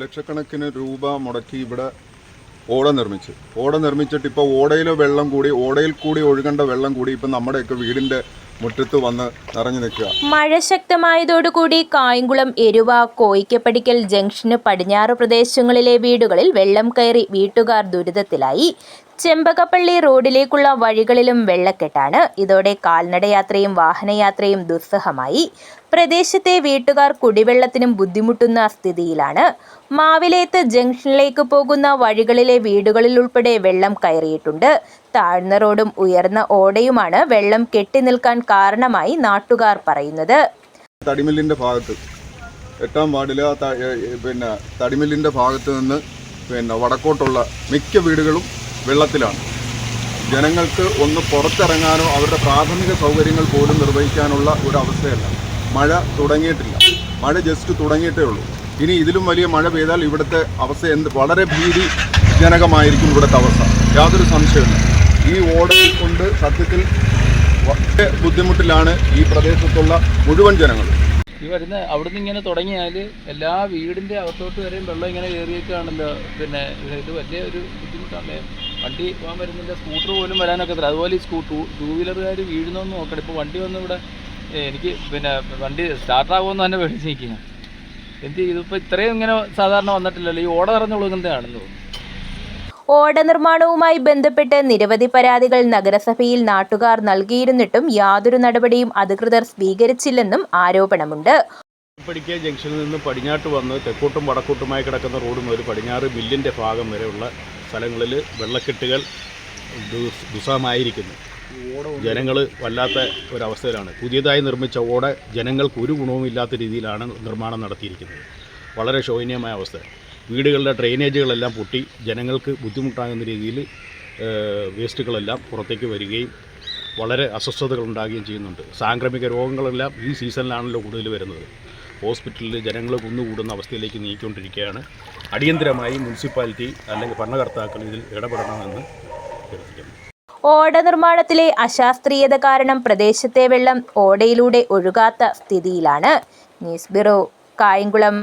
ലക്ഷക്കണക്കിന് രൂപ മുടക്കി ഇവിടെ ഓട നിർമ്മിച്ച്. ഓട നിർമ്മിച്ചിട്ട് ഇപ്പോൾ ഓടയിലെ വെള്ളം കൂടി ഓടയിൽ കൂടി ഒഴുകേണ്ട വെള്ളം കൂടി ഇപ്പം നമ്മുടെയൊക്കെ വീടിന്റെ മുറ്റത്ത് വന്ന് നിറഞ്ഞു നിൽക്കുക. മഴ ശക്തമായതോടുകൂടി കായംകുളം എരുവ കോയിക്കപ്പടിക്കൽ ജംഗ്ഷന് പടിഞ്ഞാറ് പ്രദേശങ്ങളിലെ വീടുകളിൽ വെള്ളം കയറി വീട്ടുകാർ ദുരിതത്തിലായി. ചെമ്പകപ്പള്ളി റോഡിലേക്കുള്ള വഴികളിലും വെള്ളക്കെട്ടാണ്. ഇതോടെ കാൽനടയാത്രയും വാഹനയാത്രയും ദുസ്സഹമായി. പ്രദേശത്തെ വീട്ടുകാർ കുടിവെള്ളത്തിനും ബുദ്ധിമുട്ടുന്ന സ്ഥിതിയിലാണ്. മാവിലേത്ത് ജംഗ്ഷനിലേക്ക് പോകുന്ന വഴികളിലെ വീടുകളിൽ ഉൾപ്പെടെ വെള്ളം കയറിയിട്ടുണ്ട്. താഴ്ന്ന റോഡും ഉയർന്ന ഓടയുമാണ് വെള്ളം കെട്ടി നിൽക്കാൻ കാരണമായി നാട്ടുകാർ പറയുന്നത്. തടിമില്ലിന്റെ ഭാഗത്ത് എട്ടാം വാർഡിലെ പിന്നെ തടിമില്ലിന്റെ ഭാഗത്ത് നിന്ന് പിന്നെ വടക്കോട്ടുള്ള മിക്ക വീടുകളും വെള്ളത്തിലാണ്. ജനങ്ങൾക്ക് ഒന്ന് പുറത്തിറങ്ങാനോ അവരുടെ പ്രാഥമിക സൗകര്യങ്ങൾ പോലും നിർവഹിക്കാനുള്ള ഒരു അവസ്ഥയല്ല മഴ തുടങ്ങിയിട്ടില്ല. മഴ ജസ്റ്റ് തുടങ്ങിയിട്ടേ ഉള്ളൂ. ഇനി ഇതിലും വലിയ മഴ പെയ്താൽ ഇവിടുത്തെ അവസ്ഥ എന്ത്? വളരെ ഭീതിജനകമായിരിക്കും ഇവിടുത്തെ അവസ്ഥ. യാതൊരു സംശയമില്ല ഈ ഓടയിൽ കൊണ്ട് സത്യത്തിൽ വളരെ ബുദ്ധിമുട്ടിലാണ് ഈ പ്രദേശത്തുള്ള മുഴുവൻ ജനങ്ങൾ ഈ വരുന്ന അവിടുന്ന് ഇങ്ങനെ തുടങ്ങിയാൽ എല്ലാ വീടിന്റെ അകത്തോട്ട് വരെയും വെള്ളം ഇങ്ങനെ കയറിയേക്കാണല്ലോ. പിന്നെ ഇത് വലിയ ഒരു ബുദ്ധിമുട്ടാണ് വണ്ടി പോകാൻ വരുന്നില്ല സ്കൂട്ടർ പോലും വരാനൊക്കെ തരാം അതുപോലെ ഈ സ്കൂ ടൂ ടൂ വീലറുകാർ വീഴുന്നൊന്നും നോക്കണം ഇപ്പോൾ വണ്ടി വന്ന് ഇവിടെ എനിക്ക് പിന്നെ വണ്ടി സ്റ്റാർട്ടാകുമെന്ന് തന്നെ പേടിച്ചിരിക്കുക എന്ത് ഇതിപ്പോൾ ഇത്രയും ഇങ്ങനെ സാധാരണ വന്നിട്ടില്ലല്ലോ. ഈ ഓട നിറഞ്ഞു കൊടുക്കുന്നതാണെന്ന് തോന്നുന്നു. ഓട നിർമ്മാണവുമായി ബന്ധപ്പെട്ട് നിരവധി പരാതികൾ നഗരസഭയിൽ നാട്ടുകാർ നൽകിയിരുന്നിട്ടും യാതൊരു നടപടിയും അധികൃതർ സ്വീകരിച്ചില്ലെന്നും ആരോപണമുണ്ട്. പടിക്കെ ജംഗ്ഷനിൽ നിന്ന് പടിഞ്ഞാട്ട് വന്ന് തെക്കോട്ടും വടക്കോട്ടുമായി കിടക്കുന്ന റോഡ് ഒരു പടിഞ്ഞാറ് മില്ലിന്റെ ഭാഗം വരെയുള്ള സ്ഥലങ്ങളിൽ വെള്ളക്കെട്ടുകൾ ദുസ്- ദുസ്സഹമായിരിക്കുന്നു. ജനങ്ങൾ വല്ലാത്ത ഒരവസ്ഥയിലാണ്. പുതിയതായി നിർമ്മിച്ച ഓട ജനങ്ങൾക്ക് ഒരു ഗുണവുമില്ലാത്ത രീതിയിലാണ് നിർമ്മാണം നടത്തിയിരിക്കുന്നത്. വളരെ ശോചനീയമായ അവസ്ഥ. വീടുകളുടെ ഡ്രെയിനേജുകളെല്ലാം പൊട്ടി ജനങ്ങൾക്ക് ബുദ്ധിമുട്ടാകുന്ന രീതിയിൽ വേസ്റ്റുകളെല്ലാം പുറത്തേക്ക് വരികയും വളരെ അസ്വസ്ഥതകൾ ഉണ്ടാകുകയും ചെയ്യുന്നുണ്ട്. സാംക്രമിക രോഗങ്ങളെല്ലാം ഈ സീസണിലാണല്ലോ കൂടുതൽ വരുന്നത്. ഹോസ്പിറ്റലിൽ ജനങ്ങൾ കുന്നുകൂടുന്ന അവസ്ഥയിലേക്ക് നീക്കിക്കൊണ്ടിരിക്കുകയാണ് അടിയന്തരമായി മുനിസിപ്പാലിറ്റി അല്ലെങ്കിൽ ഭരണകർത്താക്കൾ ഇതിൽ ഇടപെടണമെന്ന് അഭ്യർത്ഥിക്കുന്നു. ഓട നിർമ്മാണത്തിലെ അശാസ്ത്രീയത കാരണം പ്രദേശത്തെ വെള്ളം ഓടയിലൂടെ ഒഴുകാത്ത സ്ഥിതിയിലാണ്. News bureau Kayamkulam.